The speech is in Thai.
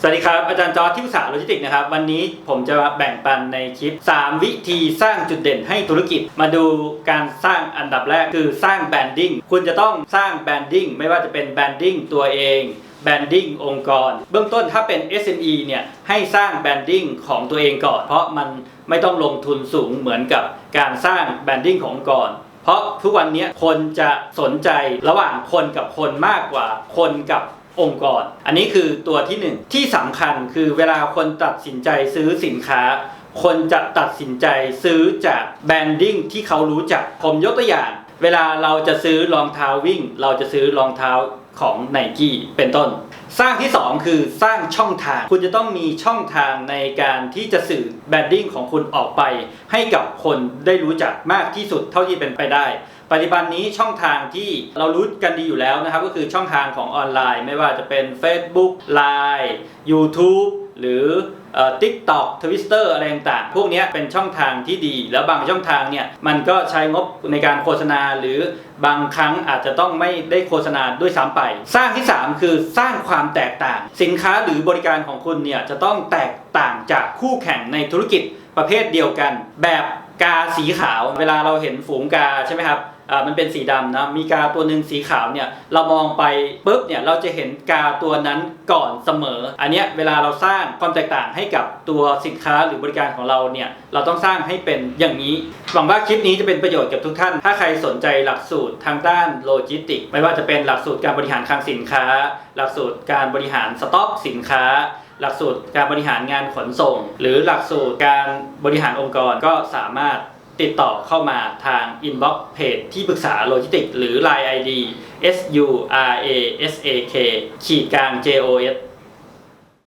สวัสดีครับ อาจารย์จอร์ที่ปรึกษาโลจิสติกส์นะครับ วันนี้ผมจะมาแบ่งปันในคลิป 3 วิธีสร้างจุดเด่นให้ธุรกิจ มาดูการสร้างอันดับแรกคือสร้างแบรนดิ้งคุณจะต้องสร้างแบรนดิ้งไม่ว่าจะเป็นแบรนดิ้งตัวเองแบรนดิ้งองค์กร เบื้องต้นถ้าเป็น SME เนี่ยให้สร้างแบรนดิ้งของตัวเองก่อน เพราะมันไม่ต้องลงทุนสูงเหมือนกับการสร้างแบรนดิ้งขององค์กรเพราะทุกวันนี้คนจะสนใจระหว่างคนกับคนมากกว่าคนกับ องค์กร อันนี้คือตัวที่หนึ่งที่สำคัญคือเวลาคนตัดสินใจซื้อสินค้า คนจะตัดสินใจซื้อจากแบรนดิ้งที่เขารู้จักผมยกตัวอย่าง เวลาเราจะซื้อรองเท้าวิ่ง เราจะซื้อรองเท้าของไนกี้เป็นต้น สร้างที่ 2 คือสร้างช่องทาง คุณจะต้องมีช่องทางในการที่จะสื่อแบรนดิ้งของคุณออกไป ให้กับคนได้รู้จักมากที่สุดเท่าที่เป็นไปได้ ปัจจุบันนี้ช่องทางที่เรารู้กันดีอยู่แล้วนะครับ ก็คือช่องทางของออนไลน์ ไม่ว่าจะเป็น Facebook Line YouTube หรือทิกตอกทวิสเตอร์อะไรต่างๆ พวกนี้เป็นช่องทางที่ดี แล้วบางช่องทางเนี่ย มันก็ใช้งบในการโฆษณาหรือบางครั้งอาจจะต้องไม่ได้โฆษณาด้วยซ้ำไป สร้างที่ 3 คือสร้างความแตกต่าง สินค้าหรือบริการของคุณเนี่ย จะต้องแตกต่างจากคู่แข่งในธุรกิจ ประเภทเดียวกัน แบบกาสีขาว เวลาเราเห็นฝูงกาใช่ไหมครับมันเป็นสีดำนะมีกาตัวหนึ่งสีขาวเนี่ยเรามองไปปุ๊บเนี่ยเราจะเห็นกาตัวนั้นก่อนเสมอ อันเนี้ยเวลาเราสร้างความแตกต่างให้กับตัวสินค้าหรือบริการของเราเนี่ยเราต้องสร้างให้เป็นอย่างนี้หวังว่าคลิปนี้จะเป็นประโยชน์กับทุกท่าน ถ้าใครสนใจหลักสูตรทางด้านโลจิสติก ไม่ว่าจะเป็นหลักสูตรการบริหารคลังสินค้า หลักสูตรการบริหารสต็อกสินค้า หลักสูตรการบริหารงานขนส่ง หรือหลักสูตรการบริหารองค์กรก็สามารถติดต่อเข้ามาทาง inbox เพจที่ปรึกษาโลจิสติก หรือ Line ID s u r a s a k ขีดกลาง j o s